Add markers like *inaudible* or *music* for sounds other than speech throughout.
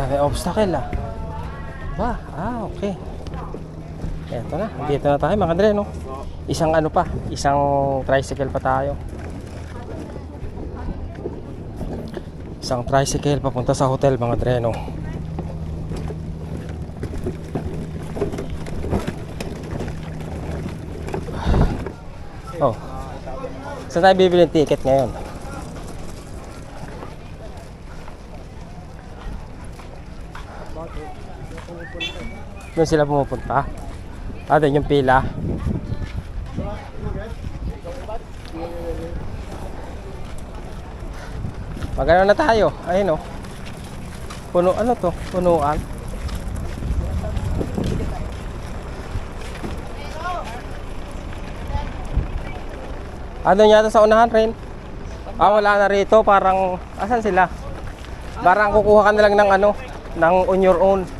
Dami obstacle ah. Ba, ah, okay. Eto na, dito na tayo mga Andre, no? Isang ano pa, isang tricycle pa tayo. Isang tricycle papunta sa hotel mga Andre, no? Oh. Saan tayo bibili ng ticket ngayon? Doon sila pumupunta. Ah, yung pila. Magano na tayo. Ayun oh. Puno ano to? Punuan. Ano yata sa unahan rin? Ah, wala na rito. Parang, asan sila? Parang kukuha ka na lang ng ano, ng on your own.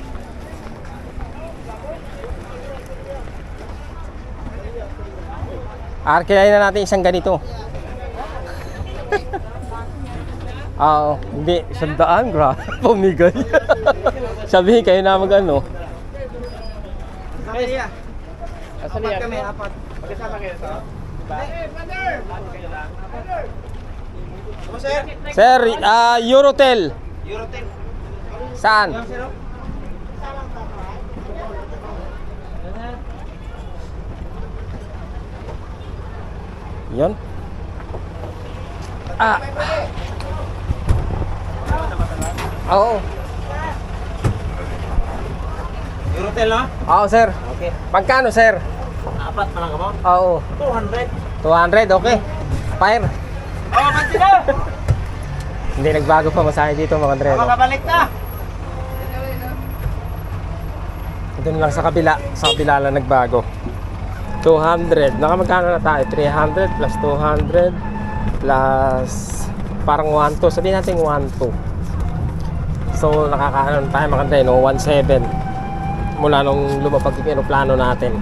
Kinain na natin isang ganito. *laughs* Ah, Oo, hindi, sandaan, gra. *laughs* Pumigay. *laughs* Sabihin kayo na mag ano. Kaya. Apat kami, apat. Magkasama kayo sa? Ano, sir? Sir, ah, Eurotel. Eurotel. Saan? Yon. Ah. Oo. Eurotel, no? Oo, sir. Okay. Magkano, sir? Apat pa lang ka mo? Oo. 200. 200, okay. Fire. Oh, manti na! Hindi nagbago pa masahe dito, mga Andre. no? Makabalik na! Ito na lang sa kabila. Sa kabila lang nagbago. 200. Nakamagkano na tayo? 300 plus 200 plus parang 1 2. Sabihin natin 1 2. So nakakaano na tayo mga Andre, no? 1 7. Mula nung lumapag yung aeroplano natin. *laughs*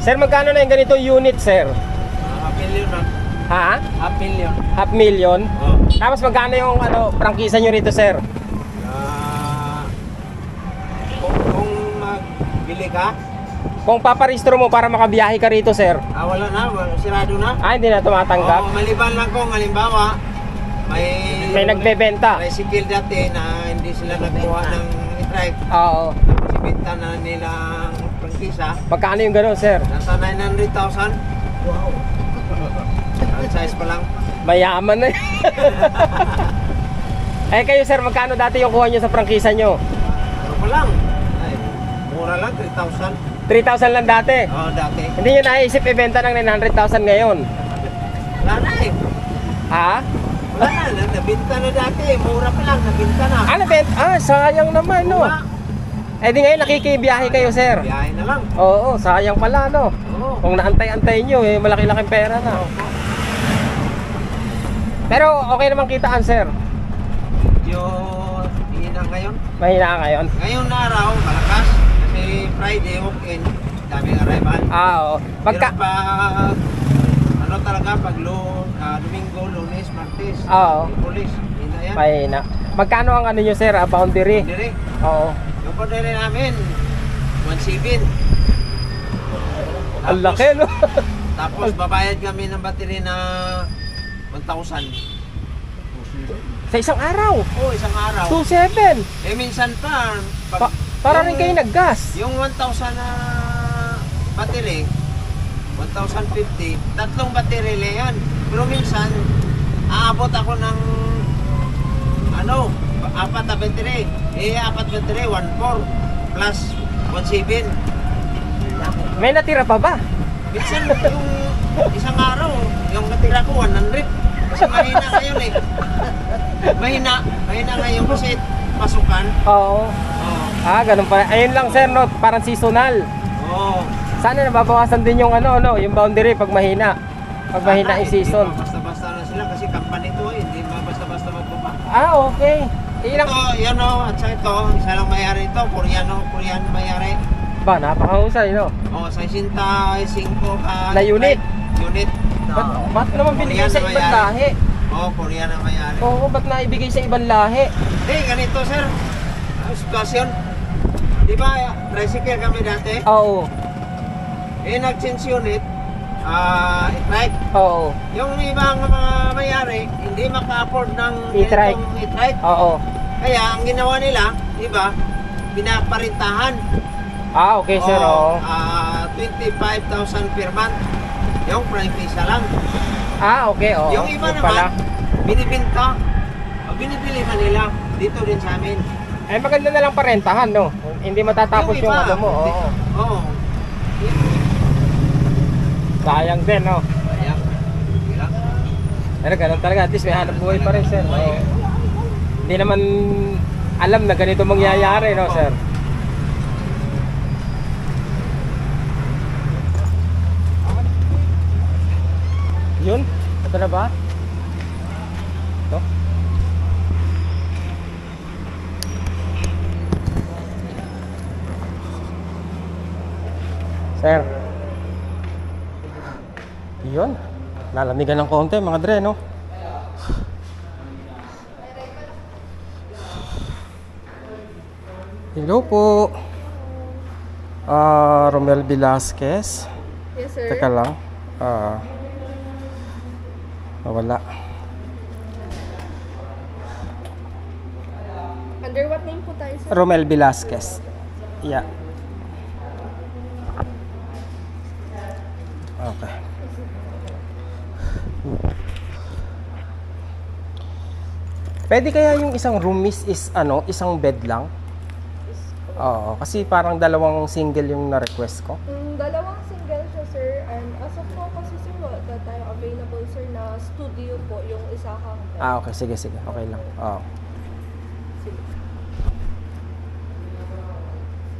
Sir, magkano na yung ganito unit, sir? Half million. Ha? Half million. Half million? Oh. Tapos magkano yung ano, prangkisa nyo rito, sir? Ah, kung, kung magbili ka, Kung paparehistro mo para makabiyahe ka rito, sir. ah, wala na, wala, sirado na. Ah, hindi na tumatanggap. Oo, maliban lang kung halimbawa, may... May nagbebenta. May sikil dati na hindi sila nagkuha ng strike. Oo. Tapos ibenta na nilang prangkisa. Magkano yung gano'n, sir? Nasa 900,000. Wow. Franchise pa lang. Mayaman na. *laughs* eh kayo, sir, magkano dati yung kuha nyo sa prangkisa nyo? Ano pa lang? Mura lang, 3,000. 3,000 lang dati. Oo, dati. Hindi nyo naisip ibenta ng 900,000 ngayon. Wala na eh. Ha? Wala na, na- nabinta na dati. Mura pa lang, nabinta na. Ano, bet? Ah, sayang naman, no? Wala. Eh di ngayon nakikibiyahe kayo, sir. Biyahe na lang. Oo, sayang pala, no? Oo. Kung naantay-antay nyo, eh, malaki-laking pera na. Pero okay naman kitaan, sir. Medyo hina ngayon. Mahina ngayon. Ngayong na araw, malakas. Ah, oo. Pagka... Pero pag ano talaga pag lo, ah, Domingo, Lunes, Martes, Oo. Pulis, hina yan. Mahina. Magkano ang ano nyo, sir? Ah, boundary? Dire. Oo. Yung boundary namin 1.7. Ang laki, no? Tapos babayad kami ng battery na 1,000. Sa isang araw. Oh, isang araw. 2.7. Eh minsan pa, Pa para rin kayo naggas. Yung 1,000 na battery, 1,050, tatlong battery lang yan. Pero minsan, aabot ako ng ano, apat na battery. Eh, apat battery, 1,4 plus 1,7. May natira pa ba? Minsan yung isang araw, yung natira ko 100. Kasi mahina ngayon eh. *laughs* Mahina, mahina ngayon kasi pasukan. Oo. Oo. Ah, ganun pa. Ayun lang, sir, no? Parang seasonal. Oo. Sana nababawasan din yung ano, ano, yung boundary pag mahina. Pag mahina Sana, yung season. Basta-basta na sila kasi company to eh. Hindi ba basta-basta magbaba. Ah, okay. Ilang... Ito, yan o, at sa ito, isa lang mayari ito, Koreano, Korean mayari. Ba, napakahusay, no? O, sa 65 ka... Na unit? Unit. Ba't, ba't naman binigay sa ibang lahi? Oo, Korean ang may-ari. Oo, ba't naibigay sa ibang lahi? Hindi, ganito sir. Ang sitwasyon. Di ba, tricycle kami dati? Oo, Eh, nag-change unit. Ah, e-trike. oo, Yung ibang mga mayari, hindi maka-afford ng E-trike. ganitong e-trike. oo. Kaya, ang ginawa nila, di ba, pinaparintahan. Ah, okay sir, oo. ah, 25,000 per month. Yung prime visa lang. Ah, okay, oo. yung iba Yun naman, binibinta. O, binibili man nila dito din sa amin. Ay, maganda na lang parentahan, no? Hindi matatapos yung, iba, ano mo, hindi- oo. Sayang din, no? Ayan. Wala. Pero ganun talaga, at least may hanap buhay pa rin, sir. Oo. Hindi naman alam na ganito mangyayari, no, sir? Yun? Ito na ba? Ito? Sir. Yun. Lalamigan ng konti mga dre, no? Hello po. Ah, Romel Velasquez. Yes, sir. Teka lang. Ah. nawala. Under what name po tayo, sir? Romel Velasquez. Yeah. Okay. Pwede kaya yung isang room miss is ano, isang bed lang? Oo, kasi parang dalawang single yung na-request ko. Mm, dalawang single siya, sir. And as of now, kasi sir, wala tayo available, sir, na studio po, yung isa kang bed. Ah, okay. Sige, sige. Okay lang. Oo. Sige.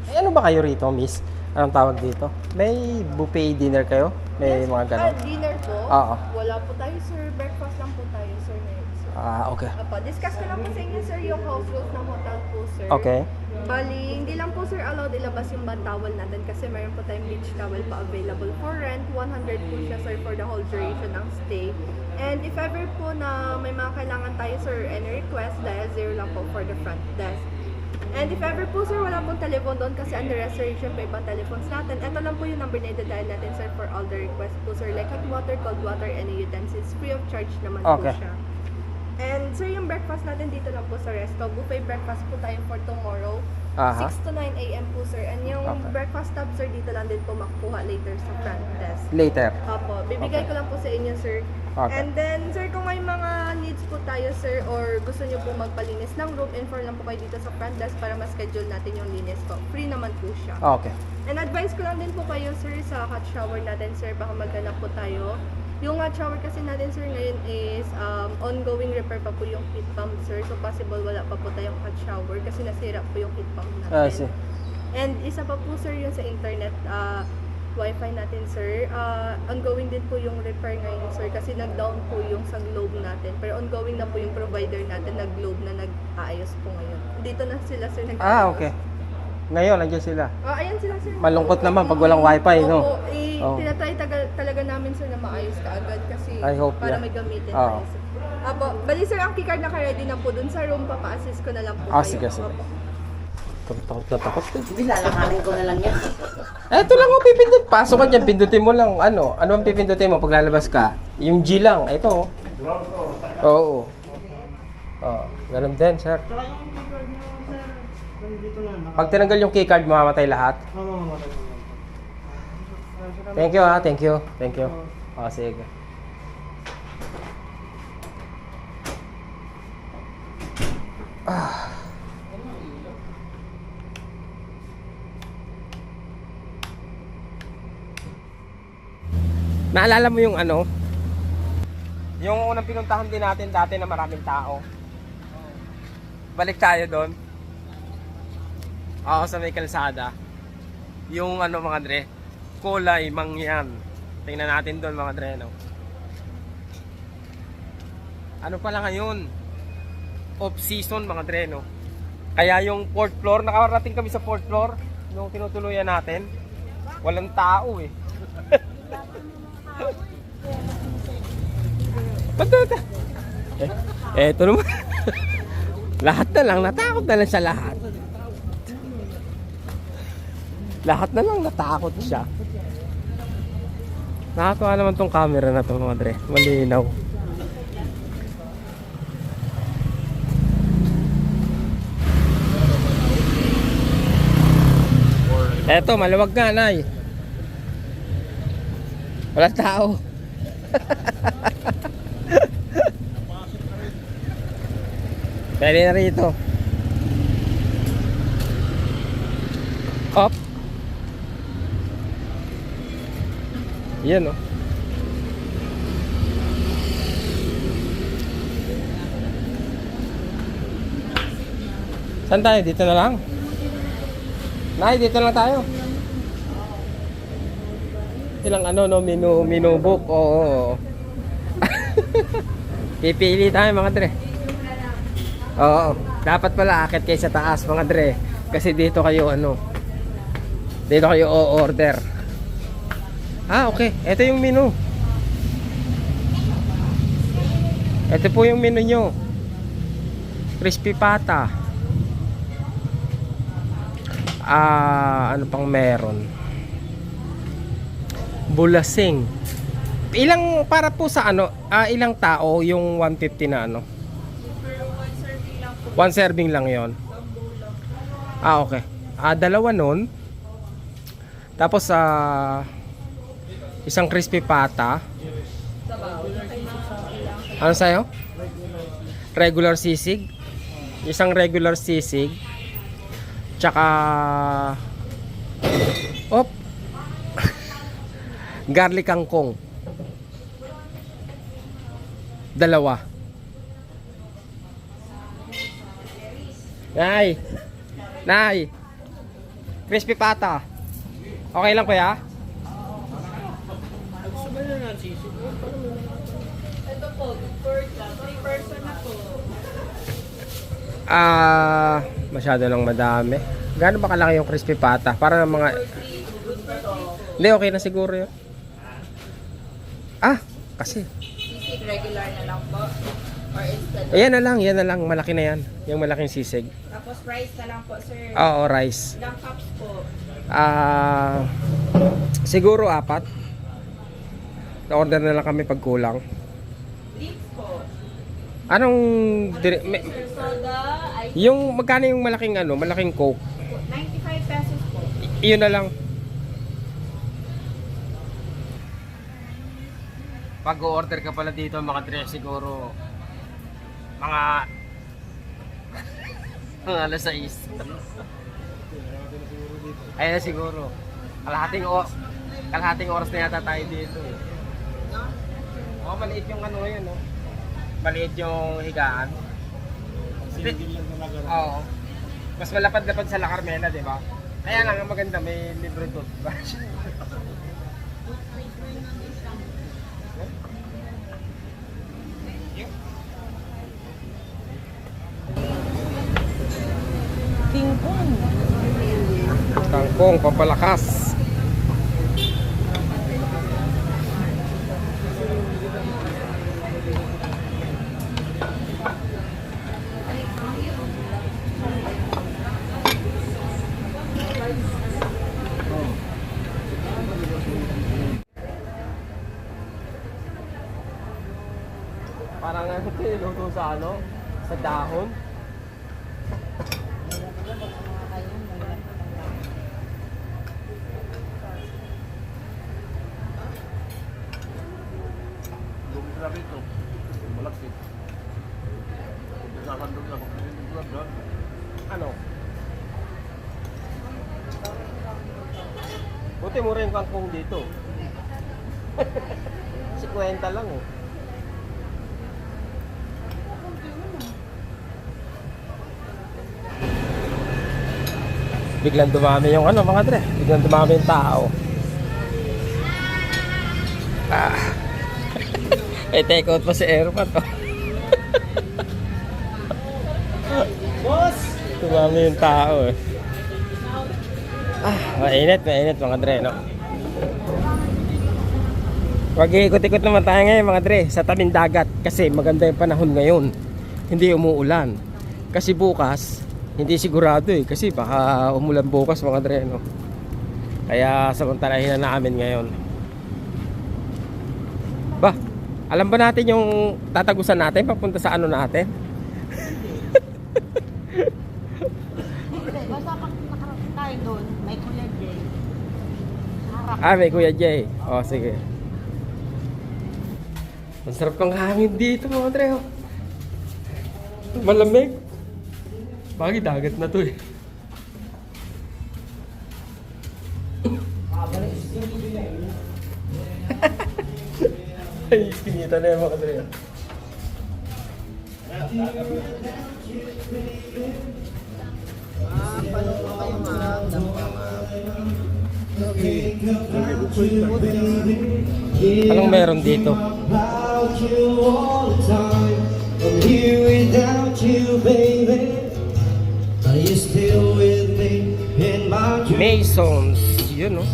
Eh, ano ba kayo rito, miss? Anong tawag dito? May buffet dinner kayo? May Yes, mga Ah, ganon? dinner po? Oo. Wala po tayo, sir. Breakfast lang po tayo, sir. ngayon, sir. Ah, okay. Apa, discuss ko lang po sa inyo, sir, yung house rules ng hotel po, sir. Okay. Bali, hindi lang po sir allowed ilabas yung band towel natin kasi mayroon po tayong beach towel pa available for rent. 100 po siya sir for the whole duration ng stay. And if ever po na may mga kailangan tayo sir, any request, dial zero lang po for the front desk. And if ever po sir, wala pong telephone doon kasi under restoration pa ibang telephones natin. Ito lang po yung number na i-dial natin sir for all the requests po sir. Like hot water, cold water, any utensils. Free of charge naman Okay. po siya. And sir, yung breakfast natin dito lang po sa resto. Buffet breakfast po tayo for tomorrow. Aha. 6 to 9 a.m. po sir. And yung Okay. breakfast tab sir, dito lang din po makukuha later sa front desk. Later. Opo, bibigay Okay. ko lang po sa inyo sir. Okay. And then sir, kung may mga needs po tayo sir or gusto nyo po magpalinis ng room, inform lang po kayo dito sa front desk para ma-schedule natin yung linis po. Free naman po siya. Okay. And advice ko lang din po kayo sir sa hot shower natin sir, baka maghanap po tayo. Yung hot shower kasi natin sir ngayon is um, ongoing repair pa po yung heat pump sir. So possible wala pa po tayong hot shower kasi nasira po yung heat pump natin. I see. And isa pa po sir yun sa internet ah, wifi natin sir. Ah, ongoing din po yung repair ngayon sir kasi nag-down po yung sa globe natin. Pero ongoing na po yung provider natin na globe na nag-aayos po ngayon. Dito na sila sir nag Ah, okay. Ngayon, nandiyan sila. Ah, ayan sila sir. Malungkot naman pag walang wifi, no? Opo, eh, Oo. tinatry taga- talaga namin sir na maayos kaagad kasi I hope, para yeah. may gamitin Oo. tayo sir. Apo, bali sir, ang keycard naka-ready na po dun sa room, papa-assist ko na lang po Ah, kayo. sige, sige. Opo. Takot na takot. Bilalakarin ko na lang yan. Eto lang oh, pipindot. Pasok ka dyan, pindutin mo lang. Ano? Ano ang pipindutin mo pag lalabas ka? Yung G lang. Ito oh. Oo. Oo. Ganun din, sir. Pag tinanggal yung keycard, mamamatay lahat. Thank you ah, thank you. Thank you. Oh, sige. Ah. *sighs* Naalala mo yung ano? Yung unang pinuntahan din natin dati na maraming tao. Balik tayo doon. Oo, sa may kalsada. Yung ano mga dre, kulay mangyan. Tingnan natin doon mga dre, no? Ano pala ngayon? Off season mga dre, no? Kaya yung fourth floor, nakarating kami sa fourth floor nung tinutuluyan natin. Walang tao eh. Ba't *laughs* Eh, eto naman. *laughs* lahat na lang, natakot na lang sa lahat. Lahat na lang natakot siya. Nakakatuwa naman tong camera na to mga dre. Malinaw. Eto, maluwag nga, Nay. Wala tao. *laughs* Pwede na rito. Up. Yan oh. Saan tayo? Dito na lang. Nay, dito lang tayo. Ilang ano no, book. Oo. oo, oo. *laughs* Pipili tayo mga dre. Oo. Dapat pala akit kayo sa taas mga dre. Kasi dito kayo ano. Dito kayo o-order. Ah, okay. Ito yung menu. Ito po yung menu nyo. Crispy pata. Ah, ano pang meron? Bulasing. Ilang para po sa ano? Ah, ilang tao yung 150 na ano? One serving lang 'yon. Ah, okay. Ah, dalawa nun. Tapos sa isang crispy pata. Ano sa'yo? Regular sisig. Isang regular sisig. Tsaka Op. *laughs* Garlic kangkong. Dalawa. Nay. Nay. Crispy pata. Okay lang kuya? Ah, masyado lang madami. Gaano ba kalaki yung crispy pata? Para ng mga Hindi okay na siguro 'yun. Ah, kasi Sisig regular na lang po. Or instant. Ayan na lang, yan na lang, malaki na yan. Yung malaking sisig. Tapos rice na lang po, sir. Oo, rice. Ilang cups po? Ah, siguro apat. Na-order na lang kami pag kulang. Anong dire- soda, ice yung magkano yung malaking ano, malaking coke? po. 95 pesos po. I- iyon na lang. Pag order ka pala dito mga dre, siguro mga *laughs* mga alas 6. Ayun na siguro. Kalahating o kalahating oras na yata tayo dito eh. Oh, maliit yung ano ngayon, no? Maliit yung higaan. Oo. Mas malapad-lapad sa La Carmena, di ba? Kaya lang, ang maganda, may libre toothbrush. Kangkong, pampalakas. Parang ano ito, luto sa ano? Sa dahon. Ano? Buti mura yung kangkong dito. 50 lang oh. Biglang dumami yung ano mga dre. Biglang dumami yung tao. Ah. *laughs* eh, take out pa si Airman. Oh. *laughs* Boss! Dumami yung tao eh. Ah, mainit, mainit mga dre, no? Wag ikot-ikot naman tayo ngayon mga dre sa tabing dagat kasi maganda yung panahon ngayon. Hindi umuulan. Kasi bukas, hindi sigurado eh kasi baka umulan bukas mga dre no. Kaya samantalahin na namin ngayon. Ba, alam ba natin yung tatagusan natin papunta sa ano natin? Basta pag nakarating tayo doon, may Kuya Jay. Ah, may Kuya Jay. O, sige. Ang sarap ng hangin dito mga dre. oh. Malamig. Bagay dagat na to eh. Ay, kinita na yung mga dre. Anong meron dito? about you all the time. I'm here without you, baby. Are you still with me in my dreams? Masons. Yun, no?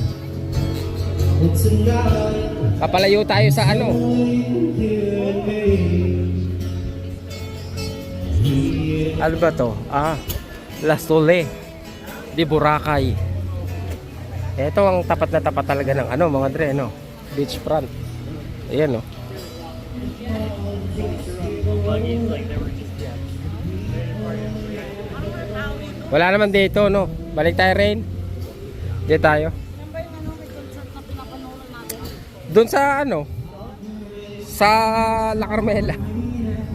Papalayo tayo sa ano? Ano ba to? Ah, La Sole di Boracay. Ito ang tapat na tapat talaga ng ano, mga dre, no? Beach front. Ayan, no? Wala naman dito, no? Balik tayo, Rain. Dito tayo. Ano? Doon sa ano? Sa La Carmela.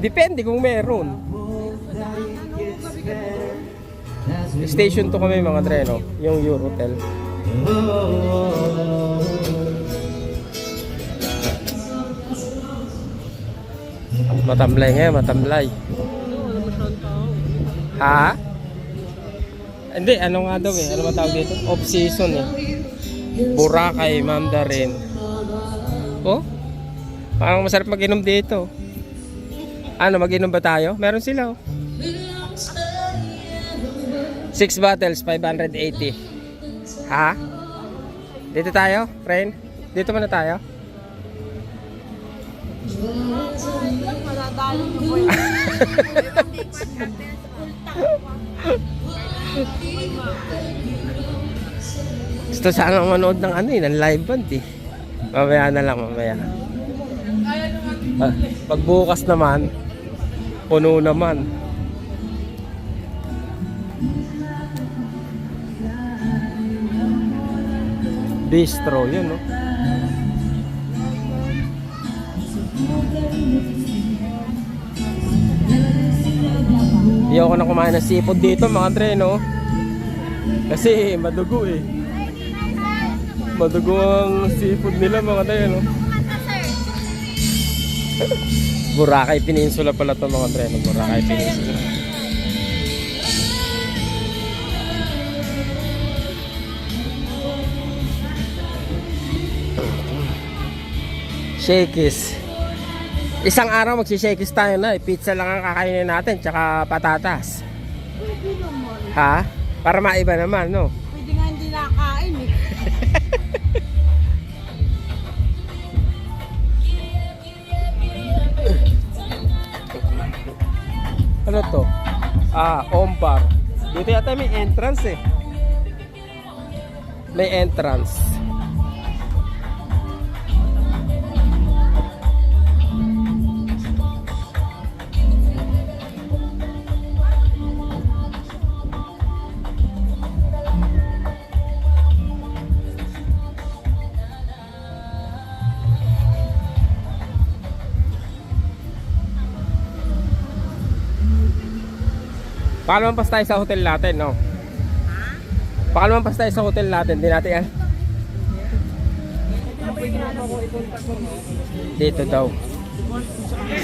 Depende kung meron. Station to kami mga dre, no? Yung Eurotel. Matamlay ngayon, matamlay. Ha? Hindi, ano nga daw eh? Ano ba tawag dito? Off season eh. Boracay, Mandarin. Oh? Parang masarap mag-inom dito. Ano, mag-inom ba tayo? Meron sila oh. Six bottles, 580. Ha? Dito tayo, friend? Dito muna tayo? Po yung *laughs* Gusto sana manood ng ano eh, ng live band eh. Mamaya na lang, mamaya. Ah, pagbukas naman, puno naman. Bistro, yun no? Ayoko na kumain ng seafood dito mga Dre, no? Kasi madugo eh. Madugo ang seafood nila mga Dre, no? *laughs* Boracay Peninsula pala to mga Dre, no? Boracay Peninsula. Shakey's. Isang araw magsishakey's tayo na. Pizza lang ang kakainin natin, tsaka patatas. Pwede naman. Ha? Para maiba naman, no? Pwede nga hindi nakain eh. *laughs* Ano to? Ah, Ombar. Dito yata may entrance eh. May entrance. Pakalman tayo sa hotel natin, no? Pakalman tayo sa hotel natin. Di natin yan. Dito daw.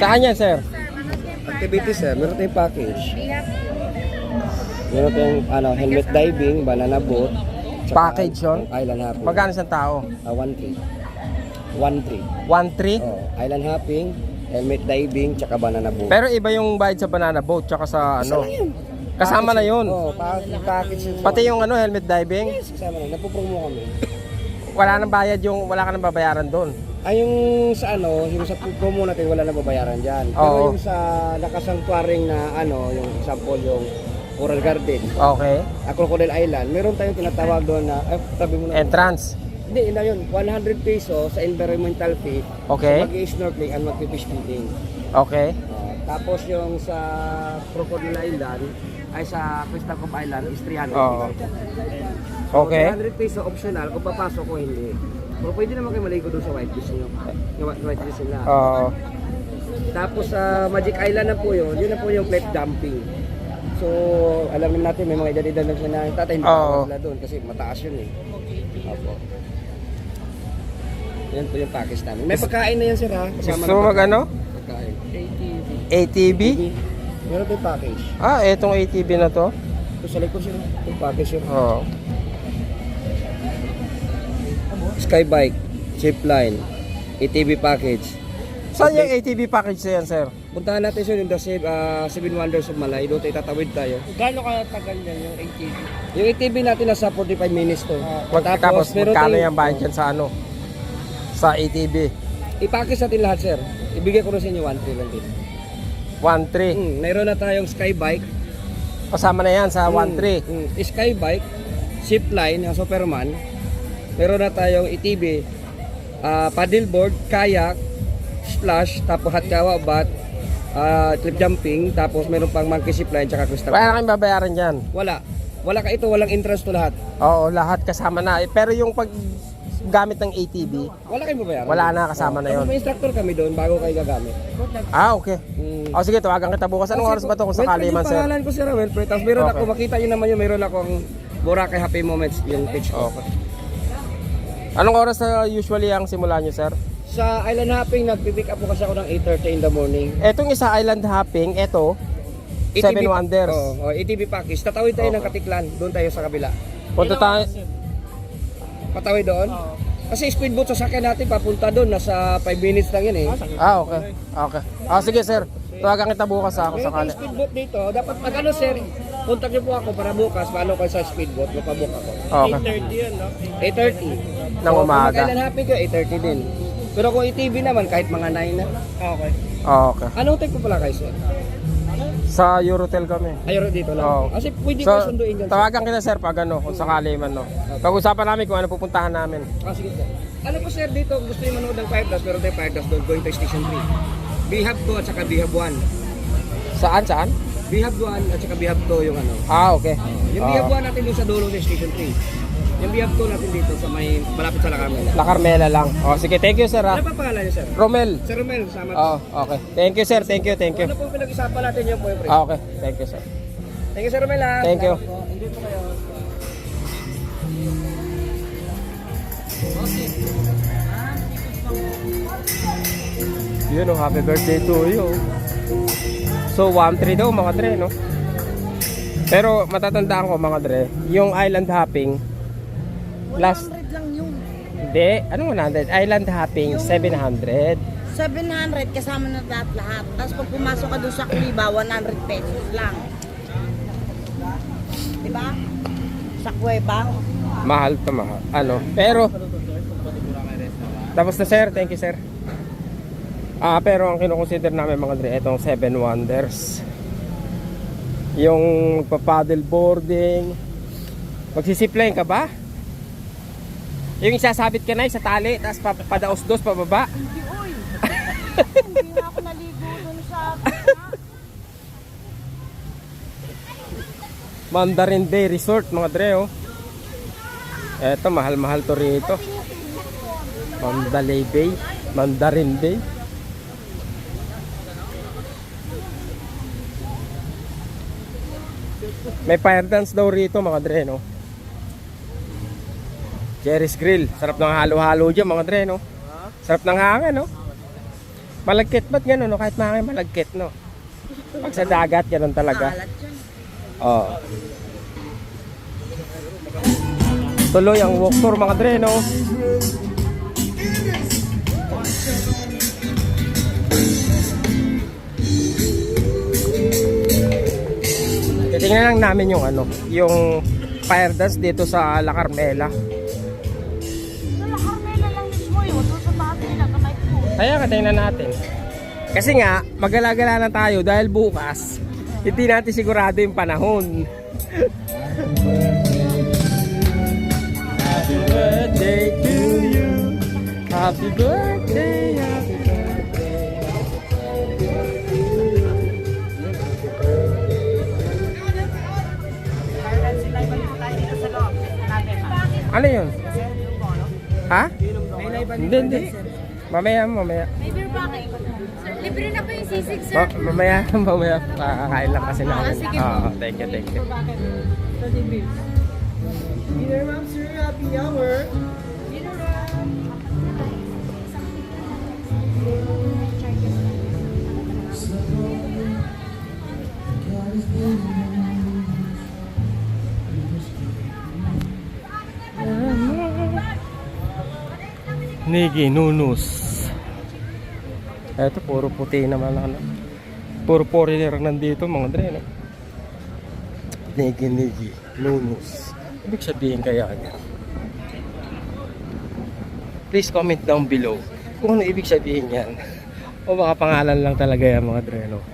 Saan yan, sir? Activity sir, meron tayong package. Meron tayong ano, helmet diving, banana boat. tsaka Package yun? Island hopping. Magkano isang tao? Ah, one tree. One tree. 1-3? Oh, island hopping, helmet diving, tsaka banana boat. Pero iba yung bayad sa banana boat tsaka sa ano. Kasama na yun. Pa- package yun. Pati yung ano, helmet diving, Yes, kasama na. Napopromo kami. wala nang bayad yung, wala ka nang babayaran doon. Ay, yung sa ano, yung sa promo natin, wala na babayaran dyan. Pero Oo. yung sa nakasangtuaring na ano, yung example, yung Coral Garden, Okay. uh, Crocodile Island, meron tayong tinatawag doon na, eh, tabi mo na. Entrance. Hindi, na yun, 100 peso sa environmental fee. Okay. Sa mag-snorkeling and mag-fish feeding. Okay. Uh, tapos yung sa Crocodile Island, ay sa Crystal Cove Island is 300 Oo. peso. Okay. 300 peso optional kung papasok ko hindi. Pero pwede naman kayo maligo doon sa White Beach nyo. Yung White- White Beach nila. Oo. Tapos sa Magic Island na po yun, yun na po yung plate dumping. So, alam naman natin may mga edad-edad na siya na tatay, hindi Oo. pa sila doon kasi mataas yun eh. Opo. Yan po yung package namin. May pagkain na yan sir ha. Kasama Gusto mo mag ano? Pagkain. ATV? Meron yung package. Ah, etong ATV na to. Ito sa likod sir. Yung package yun. Oo. Skybike, zipline, ATV package. Saan yung ATV package na yan, sir? Puntahan natin sir yung the seven, uh, seven Wonders of Malay. Doon tayo tatawid tayo. Gaano ka tagal yan yung ATV? Yung ATV natin nasa 45 minutes to. Mag, tapos, magkano yung bayad dyan sa ano? Sa ATV? I-package natin lahat sir. Ibigay ko na sa inyo 1 lang din. 1.3. Mm, mayroon na tayong skybike. Kasama na yan sa 1.3. Mm, mm, skybike, zipline, yung Superman. Meron na tayong ATV, ah, paddleboard, kayak, splash, tapos hatkawa bat, ah, cliff jumping, tapos meron pang monkey zipline, tsaka crystal. Kaya na kayong babayaran dyan? Wala. Wala ka ito, walang entrance to lahat. Oo, lahat kasama na. Eh, Pero yung pag gamit ng ATV, Wala kayong babayaran. wala na kasama na yon. may instructor kami doon bago kayo gagamit. Ah, okay. Mm. O sige, tawagan kita bukas. Anong oras ba to kung sakali man, sir? Pangalan ko sir, Wilfred. Tapos meron Okay. ako, makita nyo naman yun, meron akong Boracay Happy Moments yung page ko. Okay. Anong oras na usually ang simula nyo, sir? Sa Island Hopping, nagpipick up po kasi ako ng 8.30 in the morning. Etong isa island hopping, eto, Seven pa- Wonders. Oo, oh, ATV package. Tatawid tayo ng Katiklan. Doon tayo sa kabila. Punta tayo. Patawid doon. Kasi speedboat sa sakyan natin papunta doon. Nasa 5 minutes lang yun eh. Ah, okay. Okay. Ah, sige, sir. Tawagan kita bukas ha, kung Meron sakali. tayong speedboat dito. Dapat pag ano sir, contact niyo po ako para bukas. Paano kayo sa speedboat? Mapabook ako. Okay. 8.30 yun, no? 8.30. Ng umaga. Kung Island Hopping kayo, 8.30 din. Pero kung ATV naman, kahit mga 9 na. Okay. Ah, okay. Anong type po pala kayo sir? Sa Eurotel kami. Ayun dito lang. Oo. Kasi pwede So, ko sunduin dyan. tawagan kita, sir, pag ano, kung sakali man, no. Pag-usapan namin kung ano pupuntahan namin. Ah, sige po. Ano po sir dito, gusto niyo manood ng Fire Dust, meron tayong Fire Dust doon, going to Station 3. Bihab 2 at saka Bihab 1. Saan, saan? Bihab 1 at saka Bihab 2 yung ano. Ah, okay. Yung Ah. Bihab 1 natin doon sa dulo sa Station 3. Yung Bihab 2 natin dito sa may malapit sa Lacarmela. La Carmela lang. Oh, sige, thank you, sir, ha. Ano pa pangalan niyo sir? Romel. Sir Romel, sama Oh, okay. Thank you, sir. Thank you, thank you. Ano po pinag-isapan natin yung boyfriend? Ah, okay. Thank you, sir. Thank you Sir Romel ha. Thank you. Salamat po. Enjoy po kayo. Yun, oh, happy birthday to you. So, 1-3 daw, mga dre, no? Pero, matatandaan ko, mga dre, yung island hopping, last, 100 lang yun. hindi, anong 100? Island hopping, 700. 700 kasama na lahat lahat. Tapos pag pumasok ka doon sa Kuliba, 100 pesos lang. Diba? Sa Cueva. Mahal to mahal. Ano? Pero, tapos na sir, thank you sir. Ah, pero ang kinukonsider namin mga dre, itong Seven Wonders. Yung paddle boarding. Magsisipline ka ba? Yung isasabit ka na sa tali, tapos papadaos-dos pababa. Hindi, oy. *laughs* Hindi na ako naligo doon sa... Mandarin Bay Resort mga dre oh. Eto mahal-mahal to rito. Mandalay Bay, Mandarin Bay. May fire dance daw rito mga dre no. Jerry's Grill. Sarap ng halo-halo dyan mga dre no. Sarap ng hangin no. Malagkit ba't gano'n no? Kahit mahangin malagkit no. Pag sa dagat ganun talaga. Oo. Tuloy ang walk tour mga dre, no? Titingnan lang namin yung ano, yung fire dance dito sa La Carmela. Kaya ka, tingnan natin. Kasi nga, magalagala na tayo dahil bukas, hindi natin sigurado yung panahon. Happy birthday to you. Happy birthday, happy birthday. Ano yun? Ha? Hindi, hindi. Mamaya, mamaya. Libre na po yung sisig, sir. Ma- mamaya, *laughs* mamaya. Kakain lang kasi namin. Ah, sige. Oo, thank you, thank you. Nigi Nunus. Ito, puro puti naman ano. Puro foreigner nandito mga dre. No? Nigi Nigi Nunus. Ibig sabihin kaya niya. Please comment down below kung ano ibig sabihin yan. o baka pangalan lang talaga yan mga dre. No?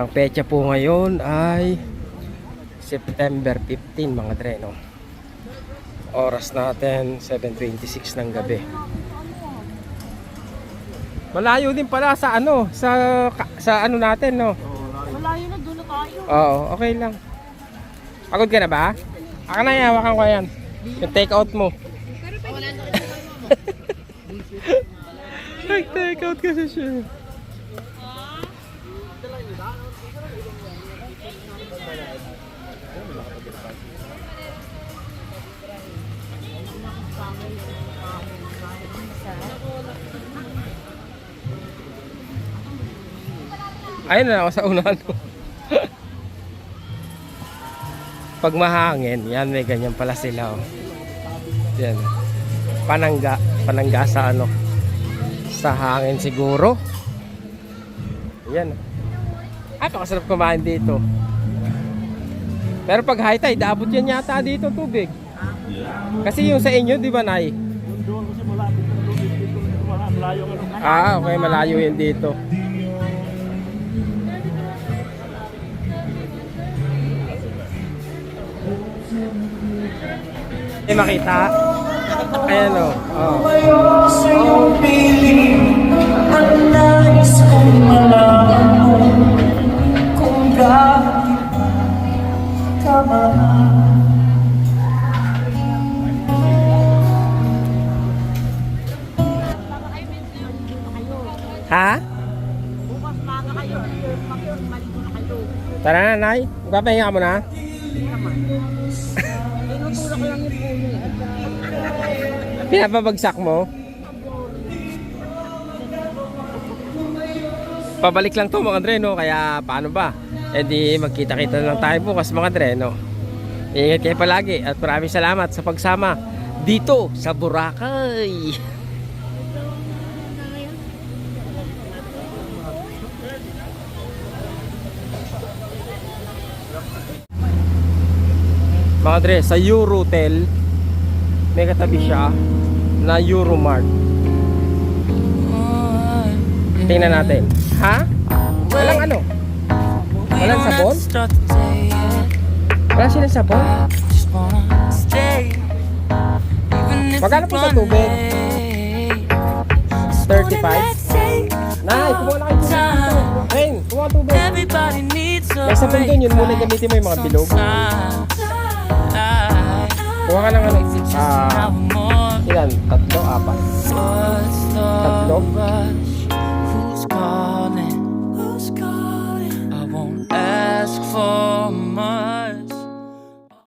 Ang pecha po ngayon ay September 15 mga dre. No? Oras natin 7.26 ng gabi. Malayo din pala sa ano, sa sa ano natin, no. Malayo na, doon na tayo. Oo, okay lang. Pagod ka na ba? Ako na yan, hawakan ko yan. Yung take out mo. *laughs* Nag-take out kasi siya. Ayun na ako sa unahan mo. Pag mahangin, yan may ganyan pala sila. Oh. Yan. Panangga, panangga sa ano? Sa hangin siguro. Yan. Ay, pakasarap kumain dito. Pero pag high tide, abot yan yata dito tubig. Kasi yung sa inyo, di ba, Nay? Ah, okay, malayo yan dito. Eh, makita. Ayan o. Oh. Piling Ang nais kong malaman mo Kung bakit ba ka mahal Ha? Bukas maga kayo. Tara na, Nay. Magpapahinga mo na. Tinutulak Pinapabagsak mo. Pabalik lang to mga dreno, kaya paano ba? E di magkita-kita lang tayo bukas mga dreno. Ingat kayo palagi at maraming salamat sa pagsama dito sa Boracay. Mga dre, sa Eurotel, may katabi siya na Euromart. Tingnan natin. Ha? Walang ano? Walang sabon? Wala silang sabon? Magkano po sa tubig? 35? Nay, kumuha na kayo tubig. Ayun, kumuha tubig. May sabon doon, yun muna gamitin mo yung mga bilog. Kuha ka ng ano? Ah, ilan? Tatlo, apat. Tatlo. Who's calling? Who's calling? I won't ask for